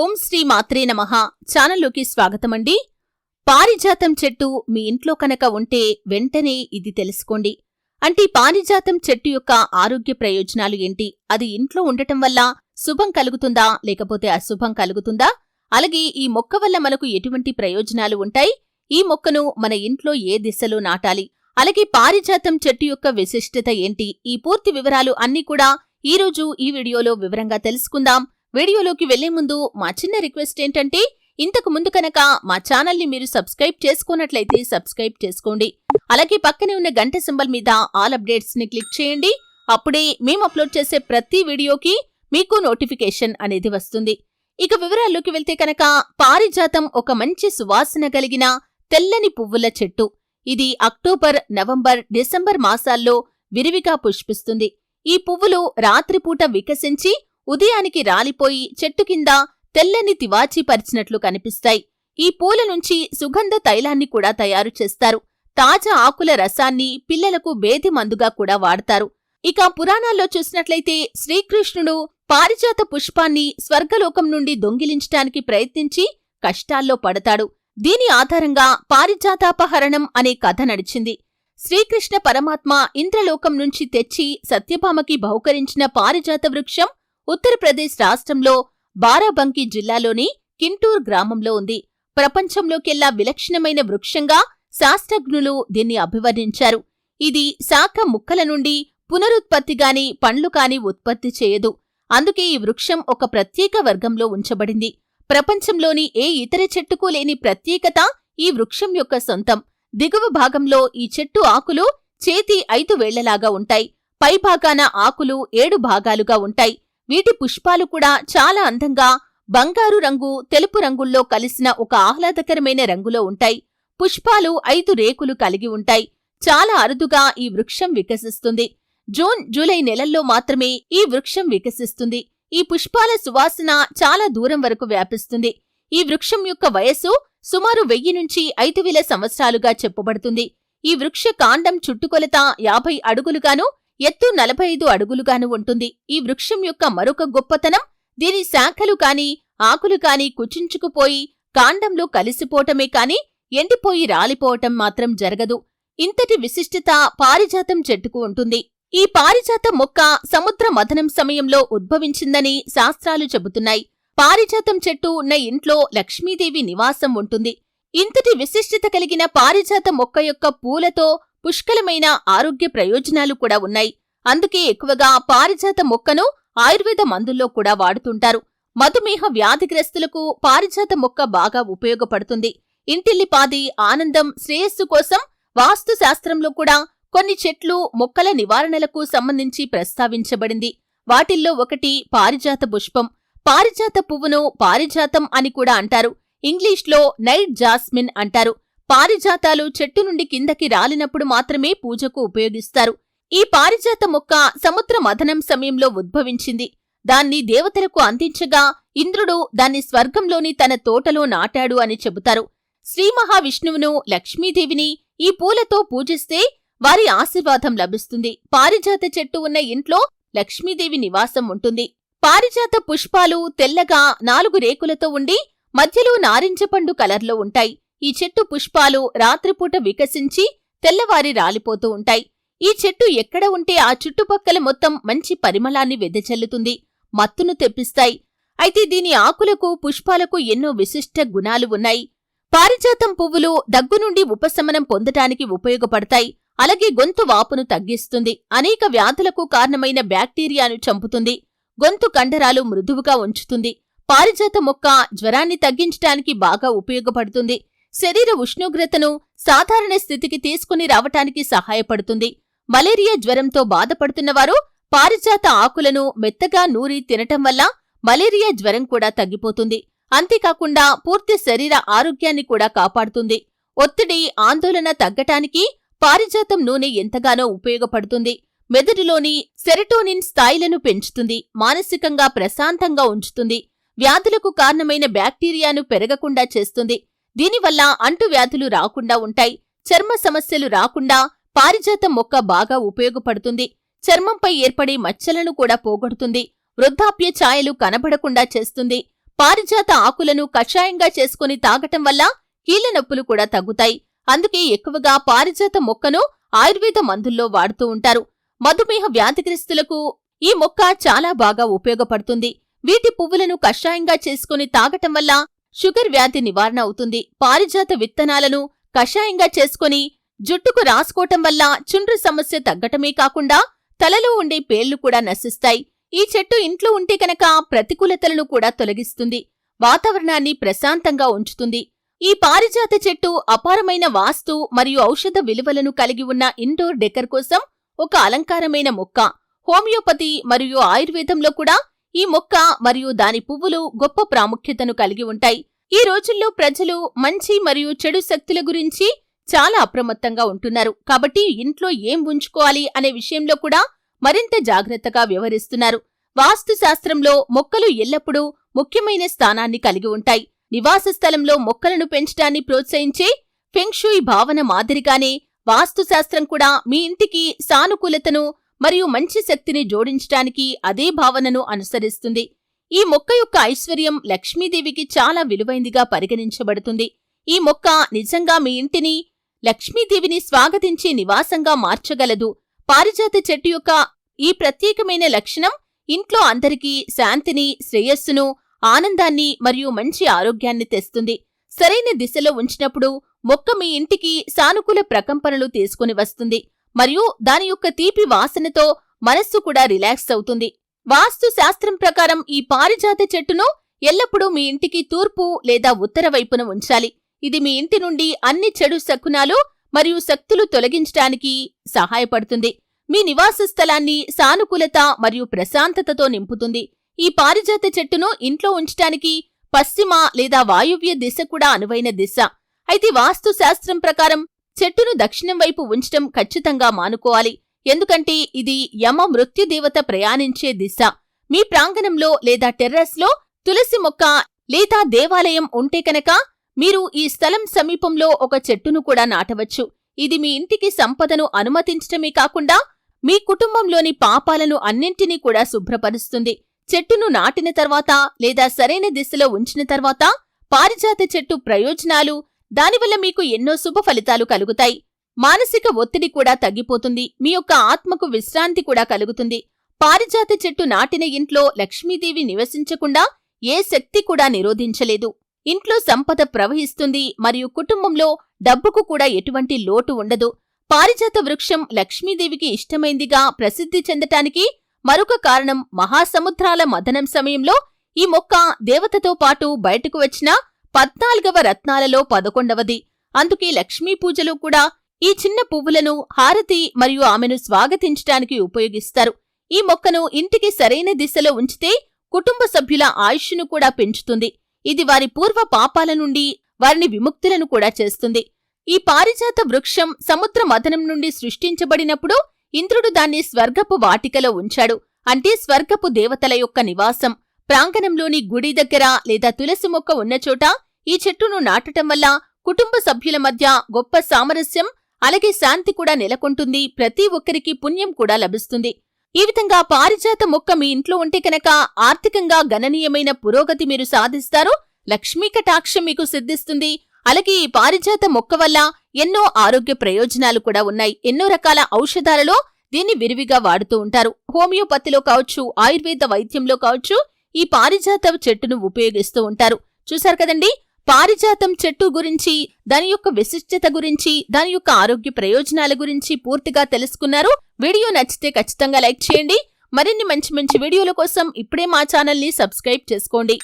ఓం శ్రీ మాత్రే నమ. ఛానల్లోకి స్వాగతమండి. పారిజాతం చెట్టు మీ ఇంట్లో కనుక ఉంటే వెంటనే ఇది తెలుసుకోండి. అంటే పారిజాతం చెట్టు యొక్క ఆరోగ్య ప్రయోజనాలు ఏంటి? అది ఇంట్లో ఉండటం వల్ల శుభం కలుగుతుందా? లేకపోతే అశుభం కలుగుతుందా? అలాగే ఈ మొక్క వల్ల మనకు ఎటువంటి ప్రయోజనాలు ఉంటాయి? ఈ మొక్కను మన ఇంట్లో ఏ దిశలో నాటాలి? అలాగే పారిజాతం చెట్టు యొక్క విశిష్టత ఏంటి? ఈ పూర్తి వివరాలు అన్నీ కూడా ఈ రోజు ఈ వీడియోలో వివరంగా తెలుసుకుందాం. వీడియోలోకి వెళ్ళే ముందు మా చిన్న రిక్వెస్ట్ ఏంటంటే ఇంతకు ముందు కనుక మా ఛానల్ని మీరు సబ్స్క్రైబ్ చేసుకున్నట్లయితే సబ్స్క్రైబ్ చేసుకోండి. అలాగే పక్కనే ఉన్న గంట సింబల్ మీద ఆల్ అప్డేట్స్ని క్లిక్ చేయండి. అప్పుడే మేము అప్లోడ్ చేసే ప్రతి వీడియోకి మీకు నోటిఫికేషన్ అనేది వస్తుంది. ఇక వివరాల్లోకి వెళ్తే కనుక పారిజాతం ఒక మంచి సువాసన కలిగిన తెల్లని పువ్వుల చెట్టు. ఇది అక్టోబర్ నవంబర్ డిసెంబర్ మాసాల్లో విరివిగా పుష్పిస్తుంది. ఈ పువ్వులు రాత్రిపూట వికసించి ఉదయానికి రాలిపోయి చెట్టు కింద తెల్లని తివాచీ పరిచినట్లు కనిపిస్తాయి. ఈ పూల నుంచి సుగంధ తైలాన్ని కూడా తయారు చేస్తారు. తాజా ఆకుల రసాన్ని పిల్లలకు బేది మందుగా కూడా వాడతారు. ఇక పురాణాల్లో చూసినట్లయితే శ్రీకృష్ణుడు పారిజాత పుష్పాన్ని స్వర్గలోకం నుండి దొంగిలించటానికి ప్రయత్నించి కష్టాల్లో పడతాడు. దీని ఆధారంగా పారిజాతాపహరణం అనే కథ నడిచింది. శ్రీకృష్ణ పరమాత్మ ఇంద్రలోకం నుంచి తెచ్చి సత్యభామకి బహుకరించిన పారిజాత వృక్షం ఉత్తరప్రదేశ్ రాష్ట్రంలో బారాబంకి జిల్లాలోని కింటూర్ గ్రామంలో ఉంది. ప్రపంచంలోకెల్లా విలక్షణమైన వృక్షంగా శాస్త్రజ్ఞులు దీన్ని అభివర్ణించారు. ఇది శాఖ ముక్కల నుండి పునరుత్పత్తిగాని పండ్లు కాని ఉత్పత్తి చేయదు. అందుకే ఈ వృక్షం ఒక ప్రత్యేక వర్గంలో ఉంచబడింది. ప్రపంచంలోని ఏ ఇతర చెట్టుకు లేని ప్రత్యేకత ఈ వృక్షం యొక్క సొంతం. దిగువ భాగంలో ఈ చెట్టు ఆకులు చేతి ఐదు వేళ్ళలాగా ఉంటాయి. పైభాగాన ఆకులు ఏడు భాగాలుగా ఉంటాయి. వీటి పుష్పాలు కూడా చాలా అందంగా బంగారు రంగు తెలుపు రంగుల్లో కలిసిన ఒక ఆహ్లాదకరమైన రంగులో ఉంటాయి. పుష్పాలు ఐదు రేకులు కలిగి ఉంటాయి. చాలా అరుదుగా ఈ వృక్షం వికసిస్తుంది. జూన్ జూలై నెలల్లో మాత్రమే ఈ వృక్షం వికసిస్తుంది. ఈ పుష్పాల సువాసన చాలా దూరం వరకు వ్యాపిస్తుంది. ఈ వృక్షం యొక్క వయస్సు సుమారు వెయ్యి నుంచి ఐదు వేల సంవత్సరాలుగా చెప్పబడుతుంది. ఈ వృక్ష కాండం చుట్టుకొలత యాభై అడుగులుగాను ఎత్తు నలభై ఐదు అడుగులుగాను ఉంటుంది. ఈ వృక్షం యొక్క మరొక గొప్పతనం దీని శాఖలు కాని ఆకులు కాని కుచించుకుపోయి కాండంలో కలిసిపోవటమే కాని ఎండిపోయి రాలిపోవటం మాత్రం జరగదు. ఇంతటి విశిష్టత పారిజాతం చెట్టుకు ఉంటుంది. ఈ పారిజాత మొక్క సముద్ర మథనం సమయంలో ఉద్భవించిందని శాస్త్రాలు చెబుతున్నాయి. పారిజాతం చెట్టు ఉన్న ఇంట్లో లక్ష్మీదేవి నివాసం ఉంటుంది. ఇంతటి విశిష్టత కలిగిన పారిజాత మొక్క యొక్క పూలతో పుష్కలమైన ఆరోగ్య ప్రయోజనాలు కూడా ఉన్నాయి. అందుకే ఎక్కువగా పారిజాత మొక్కను ఆయుర్వేద మందుల్లో కూడా వాడుతుంటారు. మధుమేహ వ్యాధిగ్రస్తులకు పారిజాత మొక్క బాగా ఉపయోగపడుతుంది. ఇంటిల్లిపాది ఆనందం శ్రేయస్సు కోసం వాస్తు శాస్త్రంలో కూడా కొన్ని చెట్లు మొక్కల నివారణలకు సంబంధించి ప్రస్తావించబడింది. వాటిల్లో ఒకటి పారిజాత పుష్పం. పారిజాత పువ్వును పారిజాతం అని కూడా అంటారు. ఇంగ్లీష్లో నైట్ జాస్మిన్ అంటారు. పారిజాతాలు చెట్టు నుండి కిందకి రాలినప్పుడు మాత్రమే పూజకు ఉపయోగిస్తారు. ఈ పారిజాత మొక్క సముద్ర మథనం సమయంలో ఉద్భవించింది. దాన్ని దేవతలకు అందించగా ఇంద్రుడు దాన్ని స్వర్గంలోని తన తోటలో నాటాడు అని చెబుతారు. శ్రీ మహావిష్ణువును లక్ష్మీదేవిని ఈ పూలతో పూజిస్తే వారి ఆశీర్వాదం లభిస్తుంది. పారిజాత చెట్టు ఉన్న ఇంట్లో లక్ష్మీదేవి నివాసం ఉంటుంది. పారిజాత పుష్పాలు తెల్లగా నాలుగు రేకులతో ఉండి మధ్యలో నారింజపండు కలర్లో ఉంటాయి. ఈ చెట్టు పుష్పాలు రాత్రిపూట వికసించి తెల్లవారి రాలిపోతూ ఉంటాయి. ఈ చెట్టు ఎక్కడ ఉంటే ఆ చుట్టుపక్కల మొత్తం మంచి పరిమళాన్ని వెదజల్లుతుంది. మత్తును తెప్పిస్తాయి. అయితే దీని ఆకులకు పుష్పాలకు ఎన్నో విశిష్ట గుణాలు ఉన్నాయి. పారిజాతం పువ్వులు దగ్గు నుండి ఉపశమనం పొందటానికి ఉపయోగపడతాయి. అలాగే గొంతు వాపును తగ్గిస్తుంది. అనేక వ్యాధులకు కారణమైన బ్యాక్టీరియాను చంపుతుంది. గొంతు కండరాలు మృదువుగా ఉంచుతుంది. పారిజాత మొక్క జ్వరాన్ని తగ్గించటానికి బాగా ఉపయోగపడుతుంది. శరీర ఉష్ణోగ్రతను సాధారణ స్థితికి తీసుకుని రావటానికి సహాయపడుతుంది. మలేరియా జ్వరంతో బాధపడుతున్నవారు పారిజాత ఆకులను మెత్తగా నూరి తినటం వల్ల మలేరియా జ్వరం కూడా తగ్గిపోతుంది. అంతేకాకుండా పూర్తి శరీర ఆరోగ్యాన్ని కూడా కాపాడుతుంది. ఒత్తిడి ఆందోళన తగ్గటానికి పారిజాతం నూనె ఎంతగానో ఉపయోగపడుతుంది. మెదడులోని సెరటోనిన్ స్థాయిలను పెంచుతుంది మానసికంగా ప్రశాంతంగా ఉంచుతుంది. వ్యాధులకు కారణమైన బ్యాక్టీరియాను పెరగకుండా చేస్తుంది. దీనివల్ల అంటువ్యాధులు రాకుండా ఉంటాయి. చర్మ సమస్యలు రాకుండా పారిజాతం మొక్క బాగా ఉపయోగపడుతుంది. చర్మంపై ఏర్పడే మచ్చలను కూడా పోగొడుతుంది. వృద్ధాప్య ఛాయలు కనబడకుండా చేస్తుంది. పారిజాత ఆకులను కషాయంగా చేసుకుని తాగటం వల్ల కీళ్ళ నొప్పులు కూడా తగ్గుతాయి. అందుకే ఎక్కువగా పారిజాత మొక్కను ఆయుర్వేద మందుల్లో వాడుతూ ఉంటారు. మధుమేహ వ్యాధిగ్రస్తులకు ఈ మొక్క చాలా బాగా ఉపయోగపడుతుంది. వీటి పువ్వులను కషాయంగా చేసుకుని తాగటం వల్ల షుగర్ వ్యాధి నివారణ అవుతుంది. పారిజాత విత్తనాలను కషాయంగా చేసుకుని జుట్టుకు రాసుకోవటం వల్ల చుండ్రు సమస్య తగ్గటమే కాకుండా తలలో ఉండే పేర్లు కూడా నశిస్తాయి. ఈ చెట్టు ఇంట్లో ఉంటే కనుక ప్రతికూలతలను కూడా తొలగిస్తుంది. వాతావరణాన్ని ప్రశాంతంగా ఉంచుతుంది. ఈ పారిజాత చెట్టు అపారమైన వాస్తు మరియు ఔషధ విలువలను కలిగి ఉన్న ఇండోర్ డెకర్ కోసం ఒక అలంకారమైన మొక్క. హోమియోపతి మరియు ఆయుర్వేదంలో కూడా ఈ మొక్క మరియు దాని పువ్వులు గొప్ప ప్రాముఖ్యతను కలిగి ఉంటాయి. ఈ రోజుల్లో ప్రజలు మంచి మరియు చెడు శక్తుల గురించి చాలా అప్రమత్తంగా ఉంటున్నారు. కాబట్టి ఇంట్లో ఏం ఉంచుకోవాలి అనే విషయంలో కూడా మరింత జాగ్రత్తగా వ్యవహరిస్తున్నారు. వాస్తుశాస్త్రంలో మొక్కలు ఎల్లప్పుడూ ముఖ్యమైన స్థానాన్ని కలిగి ఉంటాయి. నివాస స్థలంలో మొక్కలను పెంచడాన్ని ప్రోత్సహించే ఫెంక్షుయి భావన మాదిరిగానే వాస్తుశాస్త్రం కూడా మీ ఇంటికి సానుకూలతను మరియు మంచి శక్తిని జోడించటానికి అదే భావనను అనుసరిస్తుంది. ఈ మొక్క యొక్క ఐశ్వర్యం లక్ష్మీదేవికి చాలా విలువైందిగా పరిగణించబడుతుంది. ఈ మొక్క నిజంగా మీ ఇంటిని లక్ష్మీదేవిని స్వాగతించే నివాసంగా మార్చగలదు. పారిజాత చెట్టు యొక్క ఈ ప్రత్యేకమైన లక్షణం ఇంట్లో అందరికీ శాంతిని శ్రేయస్సును ఆనందాన్ని మరియు మంచి ఆరోగ్యాన్ని తెస్తుంది. సరైన దిశలో ఉంచినప్పుడు మొక్క మీ ఇంటికి సానుకూల ప్రకంపనలు తీసుకుని వస్తుంది. మరియు దాని యొక్క తీపి వాసనతో మనస్సు కూడా రిలాక్స్ అవుతుంది. వాస్తు శాస్త్రం ప్రకారం ఈ పారిజాత చెట్టును ఎల్లప్పుడూ మీ ఇంటికి తూర్పు లేదా ఉత్తర వైపున ఉంచాలి. ఇది మీ ఇంటి నుండి అన్ని చెడు శకునాలు మరియు శక్తులు తొలగించడానికి సహాయపడుతుంది. మీ నివాస స్థలాన్ని సానుకూలత మరియు ప్రశాంతతతో నింపుతుంది. ఈ పారిజాత చెట్టును ఇంట్లో ఉంచటానికి పశ్చిమ లేదా వాయువ్య దిశ కూడా అనువైన దిశ. అయితే వాస్తు శాస్త్రం ప్రకారం చెట్టును దక్షిణం వైపు ఉంచటం ఖచ్చితంగా మానుకోవాలి. ఎందుకంటే ఇది యమ మృత్యుదేవత ప్రయాణించే దిశ. మీ ప్రాంగణంలో లేదా టెర్రస్లో తులసి మొక్క లేదా దేవాలయం ఉంటే కనుక మీరు ఈ స్థలం సమీపంలో ఒక చెట్టును కూడా నాటవచ్చు. ఇది మీ ఇంటికి సంపదను అనుమతించటమే కాకుండా మీ కుటుంబంలోని పాపాలను అన్నింటినీ కూడా శుభ్రపరుస్తుంది. చెట్టును నాటిన తర్వాత లేదా సరైన దిశలో ఉంచిన తర్వాత పారిజాత చెట్టు ప్రయోజనాలు దానివల్ల మీకు ఎన్నో శుభ ఫలితాలు కలుగుతాయి. మానసిక ఒత్తిడి కూడా తగ్గిపోతుంది. మీ యొక్క ఆత్మకు విశ్రాంతి కూడా కలుగుతుంది. పారిజాత చెట్టు నాటిన ఇంట్లో లక్ష్మీదేవి నివసించకుండా ఏ శక్తి కూడా నిరోధించలేదు. ఇంట్లో సంపద ప్రవహిస్తుంది. మరియు కుటుంబంలో డబ్బుకు కూడా ఎటువంటి లోటు ఉండదు. పారిజాత వృక్షం లక్ష్మీదేవికి ఇష్టమైందిగా ప్రసిద్ధి చెందటానికి మరొక కారణం మహాసముద్రాల మదనం సమయంలో ఈ మొక్క దేవతతో పాటు బయటకు వచ్చిన పద్నాలుగవ రత్నాలలో పదకొండవది. అందుకే లక్ష్మీ పూజలో కూడా ఈ చిన్న పువ్వులను హారతి మరియు ఆమెను స్వాగతించటానికి ఉపయోగిస్తారు. ఈ మొక్కను ఇంటికి సరైన దిశలో ఉంచితే కుటుంబ సభ్యుల ఆయుష్ను కూడా పెంచుతుంది. ఇది వారి పూర్వ పాపాల నుండి వారిని విముక్తులను కూడా చేస్తుంది. ఈ పారిజాత వృక్షం సముద్ర మథనం నుండి సృష్టించబడినప్పుడు ఇంద్రుడు దాన్ని స్వర్గపు వాటికలో ఉంచాడు. అంటే స్వర్గపు దేవతల యొక్క నివాసం. ప్రాంగణంలోని గుడి దగ్గర లేదా తులసి మొక్క ఉన్న చోట ఈ చెట్టును నాటటం వల్ల కుటుంబ సభ్యుల మధ్య గొప్ప సామరస్యం అలాగే శాంతి కూడా నెలకొంటుంది. ప్రతి ఒక్కరికి పుణ్యం కూడా లభిస్తుంది. ఈ విధంగా పారిజాత మొక్క మీ ఇంట్లో ఉంటే కనుక ఆర్థికంగా గణనీయమైన పురోగతి మీరు సాధిస్తారు లక్ష్మీ కటాక్షం మీకు సిద్ధిస్తుంది. అలాగే ఈ పారిజాత మొక్క వల్ల ఎన్నో ఆరోగ్య ప్రయోజనాలు కూడా ఉన్నాయి. ఎన్నో రకాల ఔషధాలలో దీన్ని విరివిగా వాడుతూ ఉంటారు. హోమియోపతిలో కావచ్చు ఆయుర్వేద వైద్యంలో కావచ్చు ఈ పారిజాత చెట్టును ఉపయోగిస్తూ ఉంటారు. చూశారు కదండి? పారిజాతం చెట్టు గురించి దాని యొక్క విశిష్టత గురించి దాని యొక్క ఆరోగ్య ప్రయోజనాల గురించి పూర్తిగా తెలుసుకున్నారు. వీడియో నచ్చితే ఖచ్చితంగా లైక్ చేయండి. మరిన్ని మంచి మంచి వీడియోల కోసం ఇప్పుడే మా ఛానల్ని సబ్స్క్రైబ్ చేసుకోండి.